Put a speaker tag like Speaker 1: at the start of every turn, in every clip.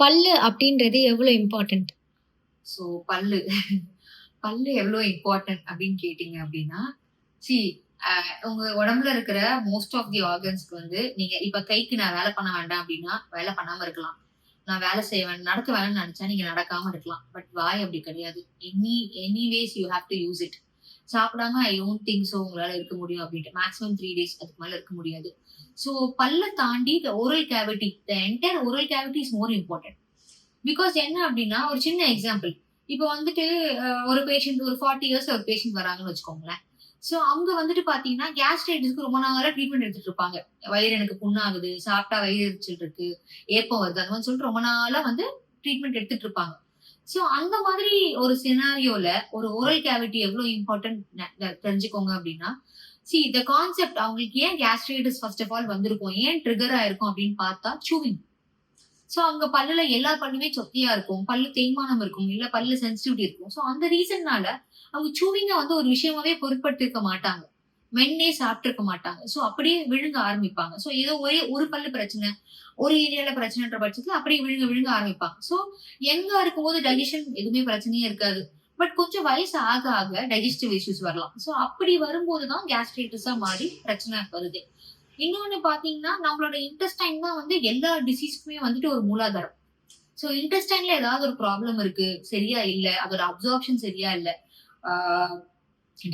Speaker 1: பல்லு அப்படின்றது எவ்வளோ இம்பார்ட்டன்ட்?
Speaker 2: ஸோ பல்லு பல்லு எவ்வளோ இம்பார்ட்டன்ட் அப்படின்னு கேட்டீங்க அப்படின்னா, சி உங்க உடம்புல இருக்கிற மோஸ்ட் ஆஃப் தி ஆர்கன்ஸ்க்கு வந்து நீங்க இப்ப கைக்கு நான் வேலை பண்ண வேண்டாம் அப்படின்னா, வேலை பண்ணாம இருக்கலாம். நான் வேலை செய்வேன் நடத்த வேலைன்னு நினைச்சா நீங்க நடக்காம இருக்கலாம். பட் வாய் அப்படி கிடையாது. Any anyways you have to use it. சாப்பிடாம ஐ டோன்ட் திங்க் ஸோ உங்களால இருக்க முடியும் அப்படின்ட்டு. மேக்ஸிமம் த்ரீ டேஸ் அதுக்கு மேல இருக்க முடியாது. ஸோ பல்ல தாண்டி the oral cavity the entire oral cavity is more important. Because என்ன அப்படின்னா, ஒரு சின்ன எக்ஸாம்பிள். இப்போ வந்துட்டு ஒரு பேஷண்ட் ஒரு ஃபார்ட்டி இயர்ஸ் ஒரு பேஷண்ட் வராங்கன்னு வச்சுக்கோங்களேன். ஸோ அவங்க வந்துட்டு பார்த்தீங்கன்னா, கேஸ்ட்ரைட்டிஸ்க்கு ரொம்ப நாளாக ட்ரீட்மெண்ட் எடுத்துட்டு இருப்பாங்க. வயிறு எனக்கு புண்ணாகுது, சாப்பிட்டா வயிறு எரிச்சல் இருக்கு, ஏப்பம் வருது. அந்த மாதிரி சொல்லிட்டு ரொம்ப நாளாக வந்து ட்ரீட்மெண்ட் எடுத்துட்டு இருப்பாங்க. ஸோ அந்த மாதிரி ஒரு சினாரியோல ஒரு ஓரல் கேவிட்டி எவ்வளோ இம்பார்ட்டன்ட் தெரிஞ்சுக்கோங்க அப்படின்னா, சி த கான்செப்ட் அவங்களுக்கு ஏன் கேஸ்ட்ரைட்டிஸ் ஃபர்ஸ்ட் ஆஃப் ஆல் வந்திருக்கும்? ஏன் ட்ரிகர் ஆயிருக்கும் அப்படின்னு பார்த்தா சூவிங். ஸோ அவங்க பல்லுல எல்லா பல்லுமே சொத்தியா இருக்கும். பல்லு தேய்மானம் இருக்கும். இல்ல பல்லு சென்சிட்டிவிட்டி இருக்கும். ஸோ அந்த ரீசன்னால அவங்க சூவிங்க வந்து ஒரு விஷயமாவே இருக்க மாட்டாங்க. மென்னே சாப்பிட்டுருக்க மாட்டாங்க. ஸோ அப்படியே விழுங்க ஆரம்பிப்பாங்க. ஸோ ஏதோ ஒரே ஒரு பல்லு பிரச்சனை, ஒரு ஏரியால பிரச்சனைன்ற பட்சத்துல அப்படியே விழுங்க விழுங்க ஆரம்பிப்பாங்க. ஸோ எங்க இருக்கும்போது டைஜஷன் எதுவுமே பிரச்சனையே இருக்காது. பட் கொஞ்சம் வயசு ஆக ஆக டைஜஸ்டிவ் இஷ்யூஸ் வரலாம். ஸோ அப்படி வரும்போது தான் கேஸ்ட்ரைட்டிஸா மாறி பிரச்சனை வருது. இன்னொன்னு பார்த்தீங்கன்னா, நம்மளோட இன்டெஸ்டைன் தான் வந்து எல்லா டிசீஸ்க்குமே வந்துட்டு ஒரு மூலாதாரம். ஸோ இன்டெஸ்டைன்ல ஏதாவது ஒரு ப்ராப்ளம் இருக்கு, சரியா இல்லை அதோட அப்சார்ப்ஷன் சரியா இல்லை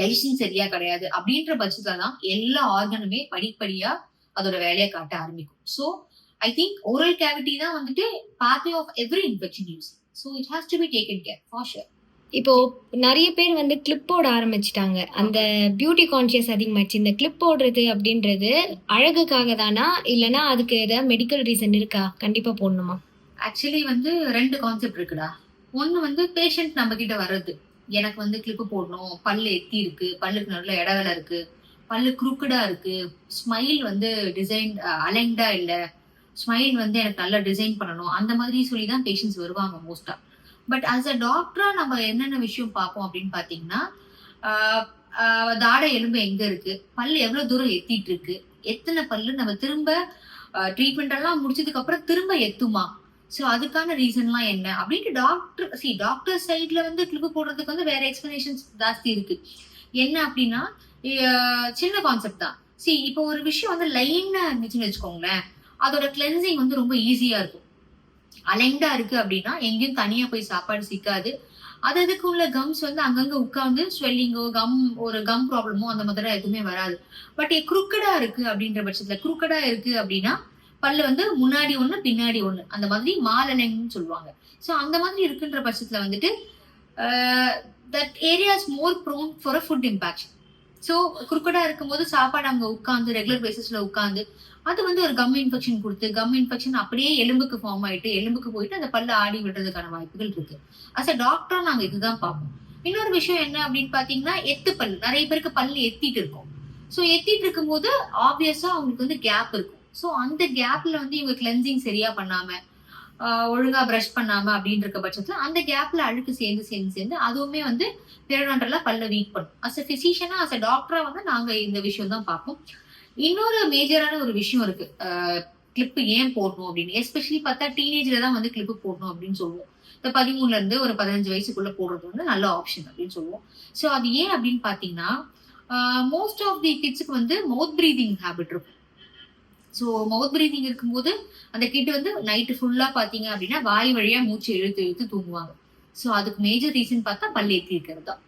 Speaker 2: டைஜஷன் சரியா கிடையாது அப்படின்ற பட்சத்துல தான் எல்லா ஆர்கனுமே படிப்படியா அதோட வேலைய காட்ட ஆரம்பிக்கும். So I think oral cavity தான் வந்துட்டு pathway of every infection use. So it has to be taken care for sure.
Speaker 1: இப்போ நெறைய பேர் வந்து கிளிப் போட ஆரம்பிச்சுட்டாங்க. அந்த பியூட்டி கான்ஷியஸ் அதிகமாயிடுச்சு. இந்த கிளிப் போடுறது அப்படின்றது அழகுக்காக தானா? இல்லன்னா அதுக்கு ஏதாவது மெடிக்கல் ரீசன் இருக்கா? கண்டிப்பா போடணுமா?
Speaker 2: ஆக்சுவலி வந்து 2 கான்செப்ட் இருக்குடா. ஒண்ணு வந்து பேஷண்ட் நம்ம கிட்ட வர்றது. எனக்கு வந்து கிளிப்பு போடணும், பல்லு எத்தி இருக்கு, பல்லுக்கு நல்ல இடைவேளை இருக்கு, பல்லு குரூக்கடா இருக்கு, ஸ்மைல் வந்து டிசைன் அலைன்டா இல்ல, ஸ்மைல் வந்து எனக்கு நல்லா டிசைன் பண்ணணும். அந்த மாதிரி சொல்லி தான் பேஷண்ட்ஸ் வருவாங்க மோஸ்டா பட் ஆஸ் அ டாக்டரா நம்ம என்னென்ன விஷயம் பார்ப்போம் அப்படின்னு பார்த்தீங்கன்னா, தாட தாடை எலும்பு எங்க இருக்கு? பல்லு எவ்வளோ தூரம் எத்திட்டு இருக்கு? எத்தனை பல்லு நம்ம திரும்ப ட்ரீட்மெண்ட் எல்லாம் முடிச்சதுக்கு அப்புறம் திரும்ப எத்துமா? ஸோ அதுக்கான ரீசன்லாம் என்ன? அப்படின்ட்டு டாக்டர் சி டாக்டர் சைட்ல வந்து கிளிப்பு போடுறதுக்கு வந்து வேற எக்ஸ்பிளனேஷன்ஸ் ஜாஸ்தி இருக்கு. என்ன அப்படின்னா, சின்ன கான்செப்ட் தான். சி இப்போ ஒரு விஷயம் வந்து லைனா இருந்துச்சுன்னு வச்சுக்கோங்களேன், அதோட கிளென்சிங் வந்து ரொம்ப ஈஸியா இருக்கும். அலைண்டா இருக்கு அப்படின்னா, எங்கேயும் தனியா போய் சாப்பாடு சிக்காது. அது அதுக்கு உள்ள கம்ஸ் வந்து அங்கங்க உட்காந்து ஸ்வெல்லிங்கோ, கம் ஒரு கம் ப்ராப்ளமோ அந்த மாதிரிலாம் எதுவுமே வராது. பட் குரூக்கடா இருக்கு அப்படின்ற பட்சத்துல குரூக்கடா இருக்கு அப்படின்னா, பல்லு வந்து முன்னாடி ஒண்ணு, பின்னாடி ஒண்ணு. அந்த மாதிரி மாலலைன்னு சொல்லுவாங்க. ஸோ அந்த மாதிரி இருக்குன்ற பட்சத்துல வந்துட்டு, that area is more prone for a food impaction. So குறுக்கடா இருக்கும்போது சாப்பாடு அங்கே உட்காந்து ரெகுலர் பேசிஸ்ல உட்காந்து அது வந்து ஒரு கம் இன்ஃபெக்ஷன் கொடுத்து கம் இன்ஃபெக்ஷன் அப்படியே எலும்புக்கு ஃபார்ம் ஆயிட்டு, எலும்புக்கு போயிட்டு அந்த பல்லு ஆடி விடுறதுக்கான வாய்ப்புகள் இருக்கு. அஸ் அ டாக்டரா நாங்க இதுதான் பார்ப்போம். இன்னொரு விஷயம் என்ன அப்படின்னு பார்த்தீங்கன்னா, எத்து பல். நிறைய பேருக்கு பல்லு எத்திட்டு இருக்கும். ஸோ எத்திட்டு இருக்கும்போது ஆப்வியஸா அவங்களுக்கு வந்து கேப் இருக்கும். ஸோ அந்த கேப்ல வந்து இவங்க கிளென்சிங் சரியா பண்ணாம, ஒழுங்கா பிரஷ் பண்ணாம அப்படின்னு இருக்க பட்சத்துல, அந்த கேப்ல அழுக்கு சேர்ந்து சேர்ந்து சேர்ந்து அதுவுமே வந்து பெரிடோன்டலா பல்ல வீக் பண்ணும். அஸ் அ பிசிஷியனா, அஸ் அ டாக்டரா வந்து நாங்க இந்த விஷயம் தான் பார்ப்போம். இன்னொரு மேஜரான ஒரு விஷயம் இருக்கு. ஆ கிளிப் ஏன் போடணும் அப்படின்னு. எஸ்பெஷலி பார்த்தா டீனேஜ்ல தான் வந்து கிளிப் போடணும் அப்படின்னு சொல்லுவோம். இந்த 13ல இருந்து ஒரு 15 வயசுக்குள்ள போடுறது வந்து நல்ல ஆப்ஷன் அப்படின்னு சொல்லுவோம். ஸோ அது ஏன் அப்படின்னு பார்த்தீங்கன்னா, மோஸ்ட் ஆஃப் தி கிட்ஸ்க்கு வந்து மவுத் ப்ரீதிங் ஹேபிட் இருக்கும். ஸோ மவுத் பிரீதிங் இருக்கும்போது, அந்த கிட் வந்து நைட்டு ஃபுல்லாக பார்த்தீங்க அப்படின்னா, வாய் வழியாக மூச்சு இழுத்து இழுத்து தூங்குவாங்க. ஸோ அதுக்கு மேஜர் ரீசன் பார்த்தா பல் ஏற்றி இருக்கிறது தான்.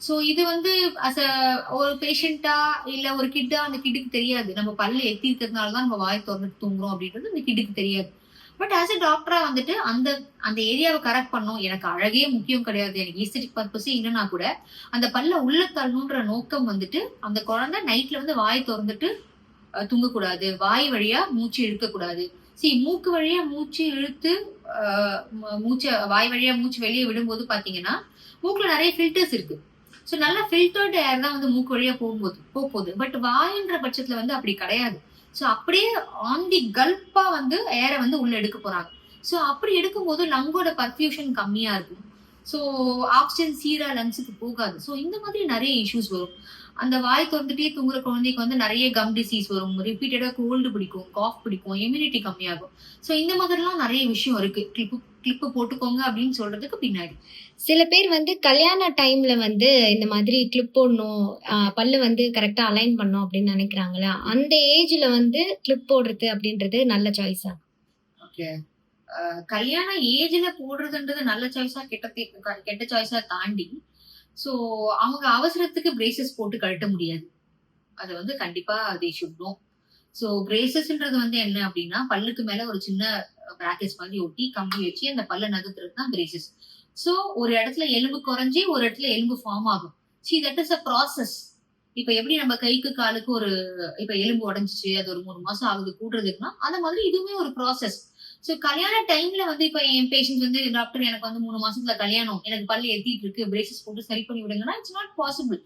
Speaker 2: ஸோ இது வந்து அஸ் அ ஒரு பேஷண்ட்டா இல்லை ஒரு கிட்டா அந்த கிட்டுக்கு தெரியாது. நம்ம பல்லு ஏற்றி இருக்கிறதுனால தான் நம்ம வாய் திறந்துட்டு தூங்குறோம் அப்படின்றது அந்த கிட்டுக்கு தெரியாது. பட் ஆஸ் அ டாக்டரா வந்துட்டு அந்த அந்த ஏரியாவை கரெக்ட் பண்ணும் எனக்கு அழகே முக்கியம் கிடையாது. எனக்கு ஈஸ்தெடிக் பர்பஸே இல்லைன்னா கூட, அந்த பல்ல உள்ள தள்ளணுன்ற நோக்கம் வந்துட்டு, அந்த குழந்தை நைட்ல வந்து வாய் திறந்துட்டு தூங்கக்கூடாது. வாய் வழியா மூச்சு இழுக்கக்கூடாது. சி மூக்கு வழியா மூச்சு இழுத்து மூச்சை வாய் வழியா மூச்சு வெளியே விடும்போது பாத்தீங்கன்னா மூக்குல நிறைய ஃபில்டர்ஸ் இருக்கு. ஸோ நல்லா ஃபில்டர்டு ஏர் தான் வந்து மூக்கு வழியா போகும்போது போகுது பட் வாய்ன்ற பட்சத்துல வந்து அப்படி கிடையாது. ஸோ அப்படியே ஆன் தி கல்ப்பா வந்து ஏரை வந்து உள்ள எடுக்க போறாங்க. ஸோ அப்படி எடுக்கும்போது லங்கோட பர்ஃபியூஷன் கம்மியா இருக்கும். ஸோ ஆக்சிஜன் சீரா லங்ஸுக்கு போகாது. ஸோ இந்த மாதிரி நிறைய இஷ்யூஸ் வரும். அந்த வாய் திறந்துட்டே தூங்குற குழந்தைக்கு வந்து நிறைய கம் டிசீஸ் வரும். ரிப்பீட்டடா கோல்டு பிடிக்கும் காஃப் பிடிக்கும் இம்யூனிட்டி கம்மியாகும். ஸோ இந்த மாதிரிலாம் நிறைய விஷயம் இருக்கு. கிளிப்பு கிளிப்பு போட்டுக்கோங்க அப்படின்னு சொல்றதுக்கு பின்னாடி.
Speaker 1: சில பேர் வந்து கல்யாண டைம்ல வந்து இந்த மாதிரி கிளிப் போடணும் பல்லு வந்து கரெக்டா அலைன் பண்ணும் அப்படின்னு நினைக்கிறாங்களா? அந்த ஏஜ்ல வந்து கிளிப் போடுறது அப்படின்றது நல்ல சாய்ஸா
Speaker 2: ஓகே கல்யாண ஏஜ்ல போடுறதுன்றது நல்ல சாய்ஸா கெட்ட கெட்ட சாய்ஸா தாண்டி ஸோ அவங்க அவசரத்துக்கு பிரேசஸ் போட்டு கழட்ட முடியாது. அதை வந்து கண்டிப்பா தே ஷுட் ஸோ பிரேசஸ்ன்றது வந்து என்ன அப்படின்னா பல்லுக்கு மேல ஒரு சின்ன பிராக்கெட்ஸ் மாதிரி ஒட்டி கம்பி வச்சு அந்த பல்ல நகர்த்துறது தான் பிரேசஸ் ஸோ ஒரு இடத்துல எலும்பு குறைஞ்சி ஒரு இடத்துல எலும்பு ஃபார்ம் ஆகும். See that is a process இப்ப எப்படி நம்ம கைக்கு காலுக்கு ஒரு இப்ப எலும்பு உடஞ்சிச்சு அது ஒரு மூணு மாசம் ஆகுது கூடுறதுக்குன்னா அந்த மாதிரி இதுவுமே ஒரு ப்ராசஸ் ஸோ கல்யாண டைம்ல வந்து இப்ப என் பேஷண்ட் வந்து டாக்டர் எனக்கு வந்து மூணு மாசத்துல கல்யாணம் எனக்கு பல்லு எத்திட்டு இருக்கு பிரேசஸ் போட்டு சரி பண்ணி விடுங்கன்னா இட்ஸ் நாட் பாசிபிள்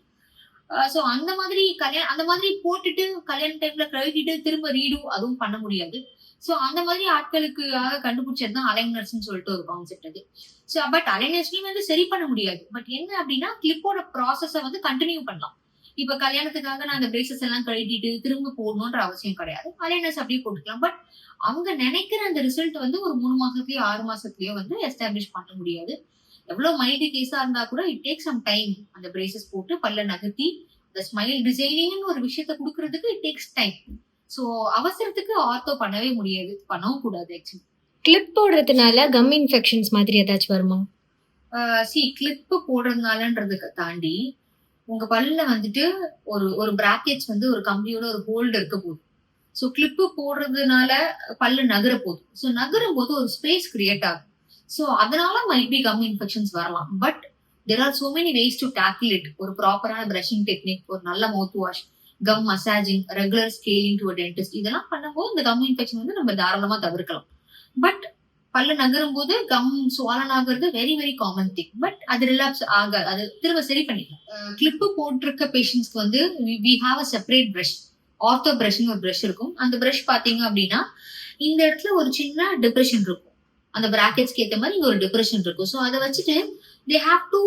Speaker 2: ஸோ அந்த மாதிரி கல்யாணம் அந்த மாதிரி போட்டுட்டு கல்யாண டைம்ல கழுவிட்டு திரும்ப ரீடு அதுவும் பண்ண முடியாது. ஸோ அந்த மாதிரி ஆட்களுக்காக கண்டுபிடிச்சது தான் அலைனர்ஸ்னு சொல்லிட்டு ஒரு கான்செப்ட் அது. ஸோ பட் அலைனர்ஸ்லயும் வந்து சரி பண்ண முடியாது. பட் என்ன அப்படின்னா கிளிப்போட ப்ராசஸை வந்து கண்டினியூ பண்ணலாம். இப்ப கல்யாணத்துக்காக நான் அந்த பிரேசஸ் எல்லாம் கழட்டிட்டு திரும்ப போடணுன்ற அவசியம் கிடையாது. அலைனர்ஸ் அப்படியே போட்டுக்கலாம். பட் அவங்க நினைக்கிற அந்த ரிசல்ட் வந்து ஒரு மூணு மாசத்துலயோ ஆறு மாசத்துலயோ வந்து எஸ்டாப்ளிஷ் பண்ண முடியாது. எவ்வளவு மைல்டு கேஸா இருந்தா கூட இட் டேக் சம் டைம் அந்த பிரேசஸ் போட்டு பல்ல நகர்த்தி அந்த ஸ்மைல் டிசைனிங்னு ஒரு விஷயத்த கொடுக்கறதுக்கு இட் டேக்ஸ் டைம் ஸோ அவசரத்துக்கு ஆர்த்தோ பண்ணவே முடியாது. பண்ணவும் கூடாது ஆக்சுவலி
Speaker 1: கிளிப் போடுறதுனால கம் இன்ஃபெக்ஷன்ஸ் மாதிரி ஏதாச்சும் வருமா?
Speaker 2: சி கிளிப்பு போடுறதுனாலன்றதுக்கு தாண்டி உங்க பல்லுல வந்துட்டு ஒரு ஒரு பிராக்கெட்ஸ் வந்து ஒரு கம்பியோட ஒரு ஹோல்டு இருக்க போகுது ஸோ கிளிப்பு போடுறதுனால பல்லு நகர போகுது ஸோ நகரும் போது ஒரு ஸ்பேஸ் கிரியேட் ஆகும். ஸோ அதனால மைட் பி கம் இன்ஃபெக்ஷன்ஸ் வரலாம். But there are so many ways to tackle it ஒரு ப்ராப்பரான பிரஷிங் டெக்னிக் ஒரு நல்ல mouthwash gum massaging regular scaling to dentist இதெல்லாம் பண்ணும்போது இந்த கம் இன்ஃபெக்ஷன் வந்து நம்ம தாராளமா தவிர்க்கலாம். பட் பல்ல நகரும் போது கம் சுவாலன் ஆகுறது very very common thing but அது ரிலாப்ஸ் ஆகாது. அது திரும்ப சரி பண்ணிக்கலாம். கிளிப்பு போட்டிருக்க பேஷண்ட்ஸ்க்கு வந்து we have a separate brush ortho பிரஷ்னு ஒரு பிரஷ் இருக்கும். அந்த பிரஷ் பாத்தீங்க அப்படின்னா இந்த இடத்துல ஒரு சின்ன டிப்ரெஷன் இருக்கும். அந்த பிராக்கெட்ஸ்க்கு ஏற்ற மாதிரி இங்க ஒரு டிப்ரெஷன் இருக்கும். ஸோ அதை வச்சுட்டு தே ஹாவ் டு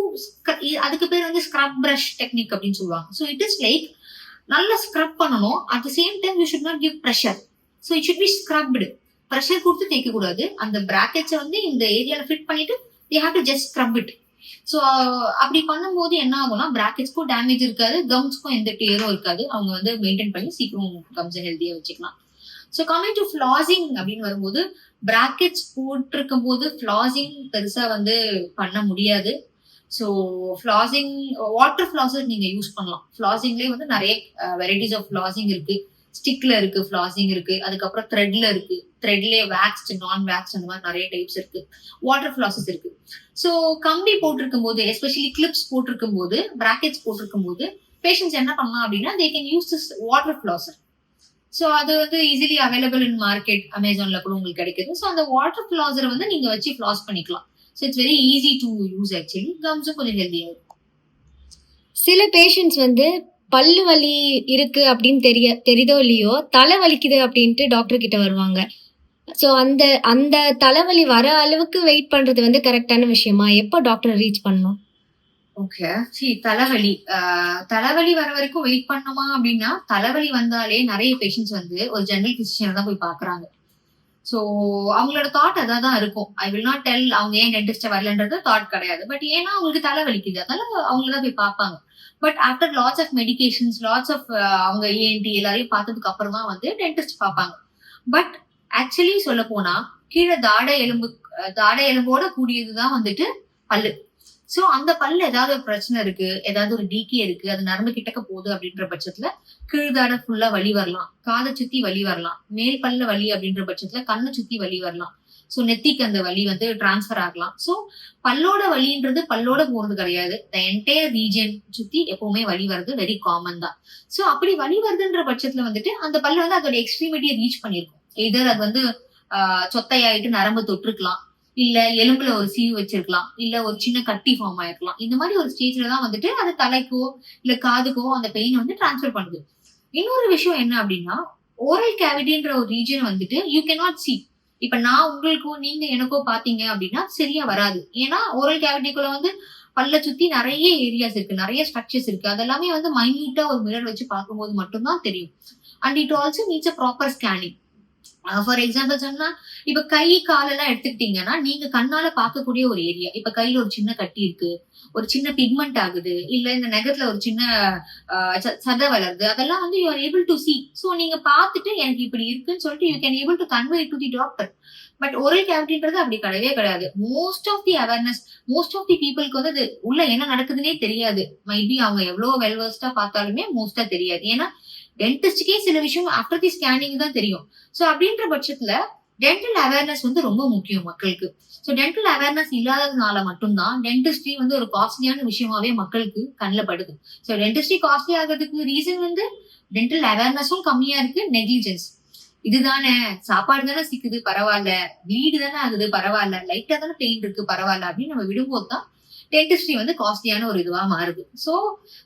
Speaker 2: அதுக்கு பேர் வந்து ஸ்க்ரப் பிரஷ் டெக்னிக் அப்படின்னு சொல்லுவாங்க. ஸோ இட் இஸ் லைக் நல்லா ஸ்க்ரப் பண்ணணும். At the same time you should not give pressure so it should be scrubbed pressure கொடுத்து தேய்க்க கூடாது அந்த பிராக்கெட்ஸை வந்து இந்த ஏரியால ஃபிட் பண்ணிட்டு they have to just scrub it so அப்படி பண்ணும்போது என்ன ஆகும்னா பிராக்கெட்ஸ்க்கும் டேமேஜ் இருக்காது கம்ஸ்க்கும் எந்த டேரும் இருக்காது. அவங்க வந்து மெயின்டைன் பண்ணி சீக்கிரம் கம்ஸை ஹெல்த்தியாக வச்சுக்கலாம். ஸோ கமிங் டு ஃபிளாசிங் அப்படின்னு வரும்போது பிராக்கெட்ஸ் போட்டிருக்கும் போது ஃபிளாசிங் பெருசாக வந்து பண்ண முடியாது. ஸோ ஃபிளாசிங் வாட்டர் ஃபிளாசர் நீங்கள் யூஸ் பண்ணலாம். ஃபிளாசிங்லேயே வந்து நிறைய வெரைட்டிஸ் ஆஃப் ஃபிளாசிங் இருக்குது ஸ்டிக்ல இருக்கு ஃபிளாசிங் இருக்கு அதுக்கப்புறம் த்ரெட்ல இருக்கு. த்ரெட்லேயே வேக்ஸ்டு நான் வேக்ஸ்ட் அந்த மாதிரி நிறைய டைப்ஸ் இருக்கு. வாட்டர் ஃபிளாசஸ் இருக்கு. ஸோ கம்பி போட்டிருக்கும் போது எஸ்பெஷலி கிளிப்ஸ் போட்டிருக்கும் போது பிராக்கெட்ஸ் போட்டிருக்கும் போது பேஷண்ட்ஸ் என்ன பண்ணலாம் அப்படின்னா they can use this water flosser so அது வந்து ஈஸிலி அவைலபிள் இன் மார்க்கெட் அமேசான்ல கூட உங்களுக்கு கிடைக்குது. ஸோ அந்த வாட்டர் ஃபிளாசரை வந்து நீங்க வச்சு ஃபிளாஸ் பண்ணிக்கலாம். So it's very easy to use actually கம்ஸும் கொஞ்சம் ஹெல்த்தியாக இருக்கும்.
Speaker 1: சில பேஷண்ட்ஸ் வந்து பல்லு வலி இருக்கு அப்படின்னு தெரிய தெரிதோ இல்லையோ தலை வலிக்குது அப்படின்ட்டு டாக்டர் கிட்ட வருவாங்க. ஸோ அந்த அந்த தலைவலி வர அளவுக்கு வெயிட் பண்றது வந்து கரெக்டான விஷயமா? எப்போ டாக்டர் ரீச் பண்ணும்
Speaker 2: ஓகே சரி தலைவலி தலைவலி வர வரைக்கும் வெயிட் பண்ணுமா அப்படின்னா தலைவலி வந்தாலே நிறைய பேஷண்ட்ஸ் வந்து ஒரு ஜெனரல் பிசிஷியனை தான் போய் பாக்குறாங்க ஸோ அவங்களோட தாட் அதான் தான் இருக்கும். ஐ வில் நாட் டெல் அவங்க ஏன் டென்டிஸ்ட வரலன்றது தாட் கிடையாது. பட் ஏன்னா அவங்களுக்கு தலை வலிக்குது. அதனால அவங்கள தான் போய் பார்ப்பாங்க. But after lots of medications lots of அவங்க ஏஎன்டி எல்லாரையும் பார்த்ததுக்கு அப்புறம் தான் வந்து டென்டிஸ்ட் பார்ப்பாங்க. பட் ஆக்சுவலி சொல்ல போனா கீழே தாட எலும்பு தாட எலும்போட கூடியது தான் வந்துட்டு பல்லு. ஸோ அந்த பல்ல ஏதாவது ஒரு பிரச்சனை இருக்கு ஏதாவது ஒரு டிகே இருக்கு அது நரம்பு கிட்டக்க போகுது அப்படின்ற பட்சத்துல கீழ்தாட ஃபுல்லா வலி வரலாம். காதை சுத்தி வலி வரலாம். மேல் பல்ல வலி அப்படின்ற பட்சத்துல கண்ணை சுத்தி வலி வரலாம். ஸோ நெத்திக்கு அந்த வலி வந்து டிரான்ஸ்ஃபர் ஆகலாம். ஸோ பல்லோட வலின்றது பல்லோட போகிறது கிடையாது. த என்டையர் ரீஜன் சுற்றி எப்பவுமே வலி வர்றது வெரி காமன் தான். ஸோ அப்படி வலி வருதுன்ற பட்சத்தில் வந்துட்டு அந்த பல்லு வந்து அதோட எக்ஸ்ட்ரீமிட்டியை ரீச் பண்ணியிருக்கும் எதர் அது வந்து சொத்தையாயிட்டு நரம்பு தொட்டிருக்கலாம் இல்ல எலும்புல ஒரு சீவு வச்சிருக்கலாம். இல்ல ஒரு சின்ன கட்டி ஃபார்ம் ஆயிருக்கலாம். இந்த மாதிரி ஒரு ஸ்டேஜ்ல தான் வந்துட்டு அது தலைக்கோ இல்ல காதுக்கோ அந்த பெயின் வந்து டிரான்ஸ்ஃபர் பண்ணுது. இன்னொரு விஷயம் என்ன அப்படின்னா ஓரல் கேவிட்டின்ற ஒரு ரீஜன் வந்துட்டு யூ கேனாட் சி இப்ப நான் உங்களுக்கோ நீங்க எனக்கோ பாத்தீங்க அப்படின்னா சரியா வராது. ஏன்னா ஓரல் கேவிட்டிக்குள்ள வந்து பல்ல சுத்தி நிறைய ஏரியாஸ் இருக்கு. நிறைய ஸ்ட்ரக்சர்ஸ் இருக்கு. அதெல்லாமே வந்து மைன்யூட்டா ஒரு மிரர் வச்சு பார்க்கும்போது மட்டும்தான் தெரியும். And it also needs a proper scanning for example சொன்னா இப்ப கை காலெல்லாம் எடுத்துக்கிட்டீங்கன்னா நீங்க கண்ணால பார்க்கக்கூடிய ஒரு ஏரியா இப்ப கையில ஒரு சின்ன கட்டி இருக்கு ஒரு சின்ன பிக்மெண்ட் ஆகுது இல்ல இந்த நகத்துல ஒரு சின்ன ச- சதை வளருது அதெல்லாம் வந்து you are able to see so நீங்க பார்த்துட்டு எனக்கு இப்படி இருக்குன்னு சொல்லிட்டு you can able to convey to the doctor but oral கேவிட்டின்றது அப்படி கிடையவே கிடையாது. Most of the awareness most of the பீப்புளுக்கு வந்து அது உள்ள என்ன நடக்குதுன்னே தெரியாது. மைபி அவங்க எவ்வளவு வெல்வர்ஸ்டா பார்த்தாலுமே மோஸ்டா தெரியாது. ஏன்னா டென்டிஸ்டுக்கே சில விஷயம் ஆஃப்டர் தி ஸ்கேனிங் தான் தெரியும். ஸோ அப்படின்ற பட்சத்துல டென்டல் அவேர்னஸ் வந்து ரொம்ப முக்கியம் மக்களுக்கு. ஸோ டென்டல் அவேர்னஸ் இல்லாததுனால மட்டும்தான் டென்டிஸ்ட்ரி வந்து ஒரு காஸ்ட்லியான விஷயமாவே மக்களுக்கு கண்ணில் படுது. ஸோ டென்டிஸ்ட்ரி காஸ்ட்லி ஆகிறதுக்கு ரீசன் வந்து டென்டல் அவேர்னஸும் கம்மியா இருக்கு நெக்லிஜென்ஸ் இதுதானே சாப்பாடு தானே சிக்குது பரவாயில்ல. வீடு தானே ஆகுது பரவாயில்ல. லைட்டா தானே பெயின் இருக்கு பரவாயில்ல. அப்படின்னு நம்ம விடும்போது தான் டென்டிஸ்ட்ரி வந்து காஸ்ட்லியான ஒரு இதுவா மாறுது. So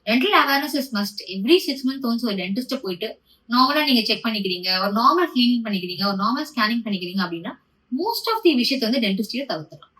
Speaker 2: dental awareness is must every six month once ஒரு டென்டிஸ்ட போயிட்டு நார்மலா நீங்க செக் பண்ணிக்கிறீங்க ஒரு நார்மல் கிளீனிங் பண்ணிக்கிறீங்க ஒரு நார்மல் ஸ்கேனிங் பண்ணிக்கிறீங்க அப்படின்னா மோஸ்ட் ஆஃப் தி விஷயத்தை வந்து டென்டிஸ்டியை தவிர்த்தலாம்